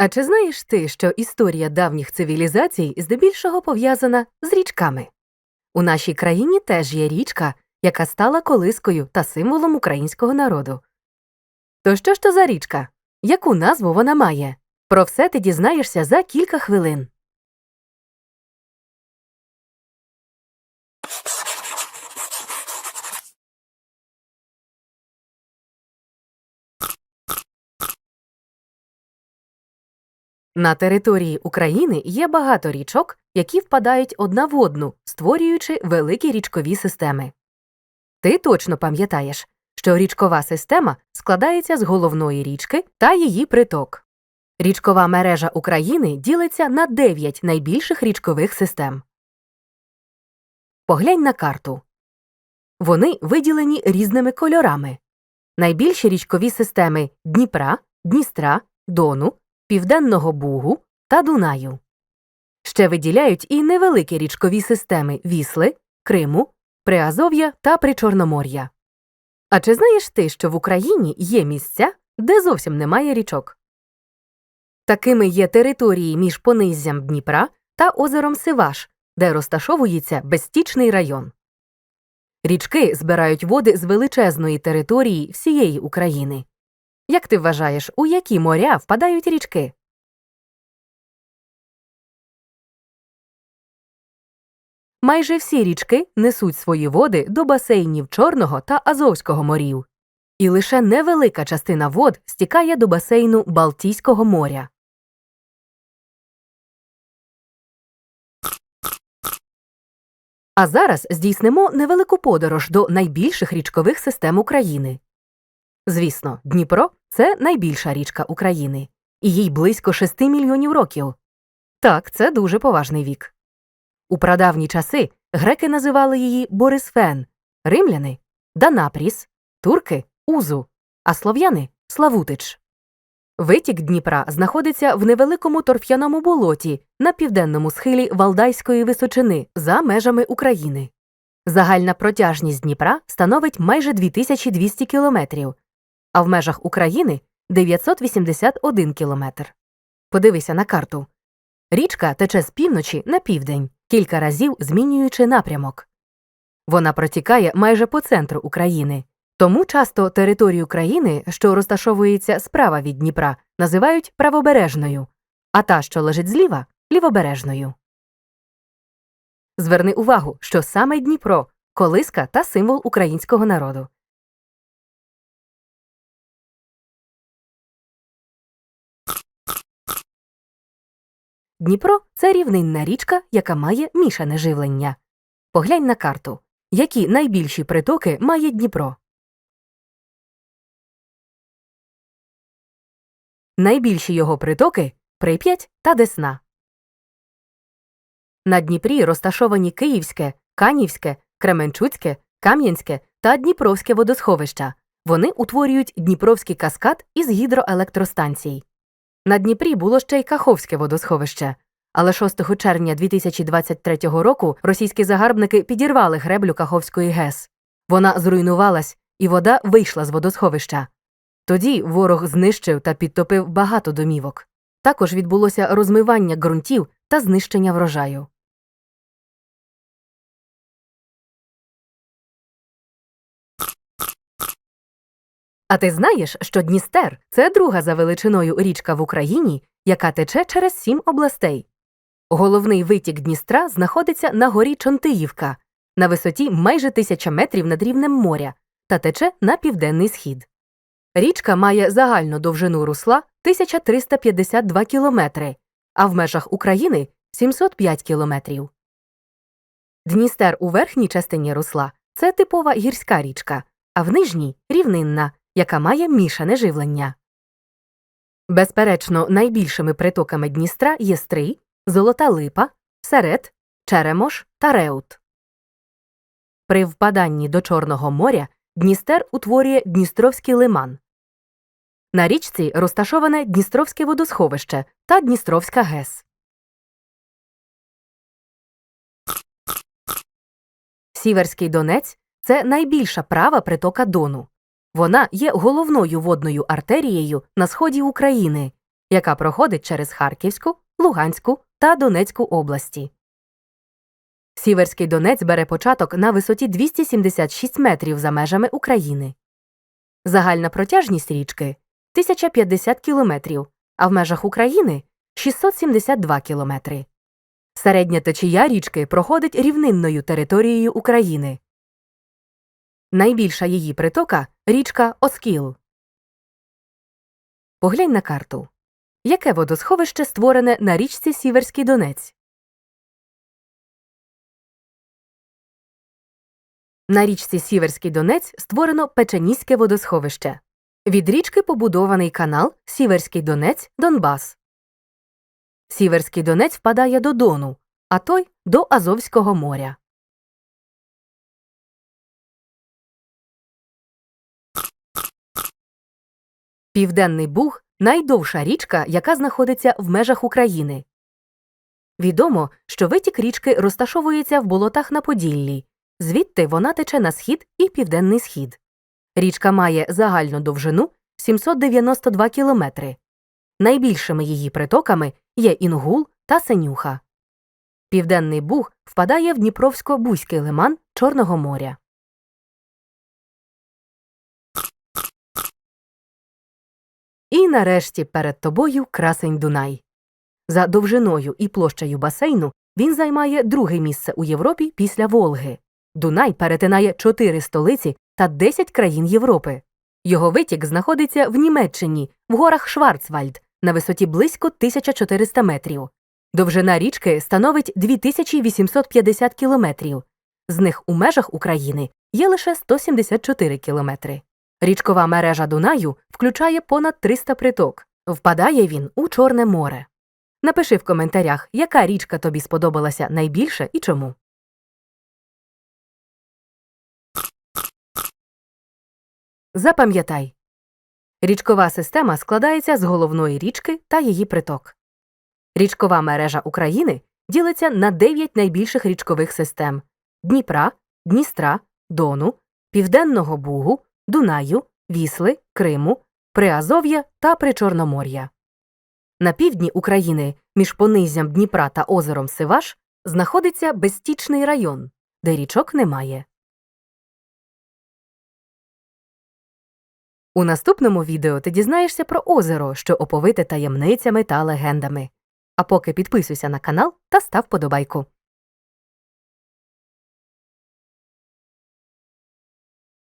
А чи знаєш ти, що історія давніх цивілізацій здебільшого пов'язана з річками? У нашій країні теж є річка, яка стала колискою та символом українського народу. То що ж то за річка? Яку назву вона має? Про все ти дізнаєшся за кілька хвилин. На території України є багато річок, які впадають одна в одну, створюючи великі річкові системи. Ти точно пам'ятаєш, що річкова система складається з головної річки та її приток. Річкова мережа України ділиться на 9 найбільших річкових систем. Поглянь на карту. Вони виділені різними кольорами. Найбільші річкові системи Дніпра, Дністра, Дону, Південного Бугу та Дунаю. Ще виділяють і невеликі річкові системи Вісли, Криму, Приазов'я та Причорномор'я. А чи знаєш ти, що в Україні є місця, де зовсім немає річок? Такими є території між пониззям Дніпра та озером Сиваш, де розташовується безстічний район. Річки збирають води з величезної території всієї України. Як ти вважаєш, у які моря впадають річки? Майже всі річки несуть свої води до басейнів Чорного та Азовського морів, і лише невелика частина вод стікає до басейну Балтійського моря. А зараз здійснимо невелику подорож до найбільших річкових систем України. Звісно, Дніпро це найбільша річка України, і їй близько 6 мільйонів років. Так, це дуже поважний вік. У прадавні часи греки називали її Борисфен, римляни Данапріс, турки Узу, а слов'яни Славутич. Витік Дніпра знаходиться в невеликому торф'яному болоті на південному схилі Валдайської височини за межами України. Загальна протяжність Дніпра становить майже 2200 кілометрів, а в межах України 981 кілометр. Подивися на карту. Річка тече з півночі на південь, кілька разів змінюючи напрямок. Вона протікає майже по центру України, тому часто територію країни, що розташовується справа від Дніпра, називають правобережною, а та, що лежить зліва лівобережною. Зверни увагу, що саме Дніпро колиска та символ українського народу. Дніпро це рівнинна річка, яка має мішане живлення. Поглянь на карту. Які найбільші притоки має Дніпро? Найбільші його притоки Прип'ять та Десна. На Дніпрі розташовані Київське, Канівське, Кременчуцьке, Кам'янське та Дніпровське водосховища. Вони утворюють Дніпровський каскад із гідроелектростанцій. На Дніпрі було ще й Каховське водосховище. Але 6 червня 2023 року російські загарбники підірвали греблю Каховської ГЕС. Вона зруйнувалась, і вода вийшла з водосховища. Тоді ворог знищив та підтопив багато домівок. Також відбулося розмивання ґрунтів та знищення врожаю. А ти знаєш, що Дністер це друга за величиною річка в Україні, яка тече через сім областей. Головний витік Дністра знаходиться на горі Чонтиївка на висоті майже тисяча метрів над рівнем моря та тече на південний схід. Річка має загальну довжину русла 1352 кілометри, а в межах України 705 кілометрів. Дністер у верхній частині русла це типова гірська річка, а в нижній рівнинна, яка має мішане живлення. Безперечно, найбільшими притоками Дністра є Стрий, Золота Липа, Серед, Черемош та Реут. При впаданні до Чорного моря Дністер утворює Дністровський лиман. На річці розташоване Дністровське водосховище та Дністровська ГЕС. Сіверський Донець це найбільша права притока Дону. Вона є головною водною артерією на сході України яка проходить через Харківську, Луганську та Донецьку області. Сіверський Донець бере початок на висоті 276 метрів за межами України. Загальна протяжність річки 1050 кілометрів, а в межах України 672 кілометри. Середня течія річки проходить рівнинною територією України. Найбільша її притока річка Оскіл. Поглянь на карту. Яке водосховище створене на річці Сіверський Донець? На річці Сіверський Донець створено Печеніське водосховище. Від річки побудований канал Сіверський Донець Донбас. Сіверський Донець впадає до Дону, а той до Азовського моря. Південний Буг найдовша річка, яка знаходиться в межах України. Відомо, що витік річки розташовується в болотах на Поділлі, звідти вона тече на схід і південний схід. Річка має загальну довжину 792 кілометри. Найбільшими її притоками є Інгул та Сенюха. Південний Буг впадає в Дніпровсько-Бузький лиман Чорного моря. І нарешті перед тобою красень Дунай. За довжиною і площею басейну він займає друге місце у Європі після Волги. Дунай перетинає чотири столиці та 10 країн Європи. Його витік знаходиться в Німеччині, в горах Шварцвальд, на висоті близько 1400 метрів. Довжина річки становить 2850 кілометрів. З них у межах України є лише 174 кілометри. Річкова мережа Дунаю включає понад 300 приток. Впадає він у Чорне море. Напиши в коментарях, яка річка тобі сподобалася найбільше і чому. Запам'ятай. Річкова система складається з головної річки та її приток. Річкова мережа України ділиться на 9 найбільших річкових систем Дніпра, Дністра, Дону, Південного Бугу, Дунаю, Вісли, Криму, Приазов'я та Причорномор'я. На півдні України між понизям Дніпра та озером Сиваш знаходиться безстічний район, де річок немає. У наступному відео ти дізнаєшся про озеро, що оповите таємницями та легендами. А поки підписуйся на канал та став подобайку.